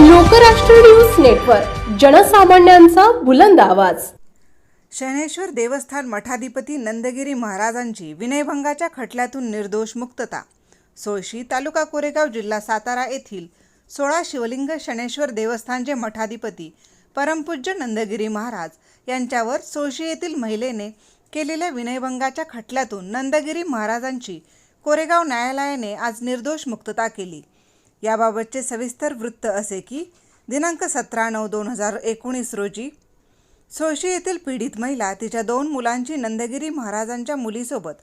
Lokrashtra news network जनसामान्यांचा बुलंद आवाज. शनेश्वर देवस्थान मठाधिपती नंदगिरी महाराजांची विनयभंगाच्या खटल्यातून निर्दोष मुक्तता. सोळशी तालुका कोरेगाव जिल्हा सातारा येथील सोळा शिवलिंग शनेश्वर देवस्थानचे मठाधिपती परमपूज्य नंदगिरी महाराज यांच्यावर सोळशी येथील महिलेने केलेल्या विनयभंगाच्या खटल्यातून नंदगिरी महाराजांची कोरेगाव न्यायालयाने आज निर्दोष मुक्तता केली. याबाबतचे सविस्तर वृत्त असे की दिनांक सतरा नऊ दोन हजार एकोणीस रोजी सोळशी येथील पीडित महिला तिच्या दोन मुलांची नंदगिरी महाराजांच्या मुलीसोबत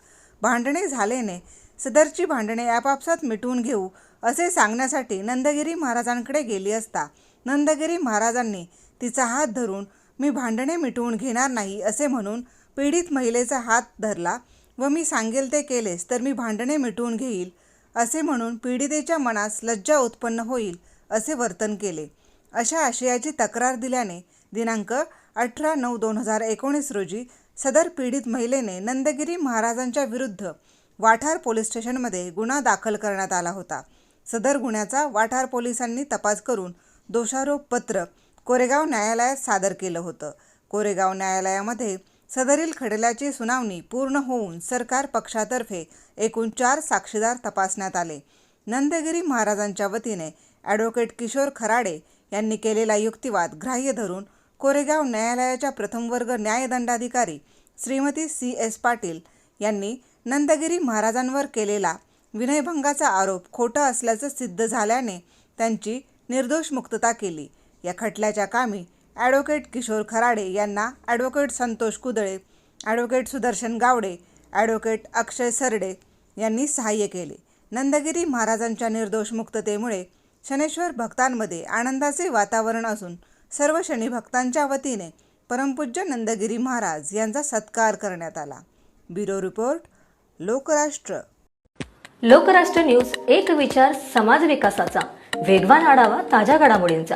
भांडणे झाल्याने सदरची भांडणे आपापसात मिटवून घेऊ असे सांगण्यासाठी नंदगिरी महाराजांकडे गेली असता नंदगिरी महाराजांनी तिचा हात धरून मी भांडणे मिटवून घेणार नाही असे म्हणून पीडित महिलेचा हात धरला व मी सांगेल ते केलेस तर मी भांडणे मिटवून घेईल असे म्हणून पीडितेच्या मनास लज्जा उत्पन्न होईल असे वर्तन केले. अशा आशयाची तक्रार दिल्याने दिनांक अठरा नऊ दोन हजार एकोणीस रोजी सदर पीडित महिलेने नंदगिरी महाराजांच्या विरुद्ध वाठार पोलीस स्टेशनमध्ये गुन्हा दाखल करण्यात आला होता. सदर गुन्ह्याचा वाठार पोलिसांनी तपास करून दोषारोप पत्र कोरेगाव न्यायालयात सादर केलं होतं. कोरेगाव न्यायालयामध्ये सदरील खटल्याची सुनावणी पूर्ण होऊन सरकार पक्षातर्फे एकूण चार साक्षीदार तपासण्यात आले. नंदगिरी महाराजांच्या वतीने ॲडव्होकेट किशोर खराडे यांनी केलेला युक्तिवाद ग्राह्य धरून कोरेगाव न्यायालयाच्या प्रथमवर्ग न्यायदंडाधिकारी श्रीमती सी एस पाटील यांनी नंदगिरी महाराजांवर केलेला विनयभंगाचा आरोप खोटा असल्याचं सिद्ध झाल्याने त्यांची निर्दोष मुक्तता केली. या खटल्याच्या कामी ॲडव्होकेट किशोर खराडे यांना advocate Santosh Kudale advocate Sudarshan Gawade advocate Akshay Sarde यांनी सहाय्य केले. नंदगिरी महाराजांच्या निर्दोष मुक्ततेमुळे शनेश्वर भक्तांमध्ये आनंदाचे वातावरण असून सर्व शनी भक्तांच्या वतीने परमपूज्य नंदगिरी महाराज यांचा सत्कार करण्यात आला. Bureau report Lokrashtra. Lokrashtra news एक विचार समाज विकासाचा. वेगवान आढावा ताज्या घडामोडींचा.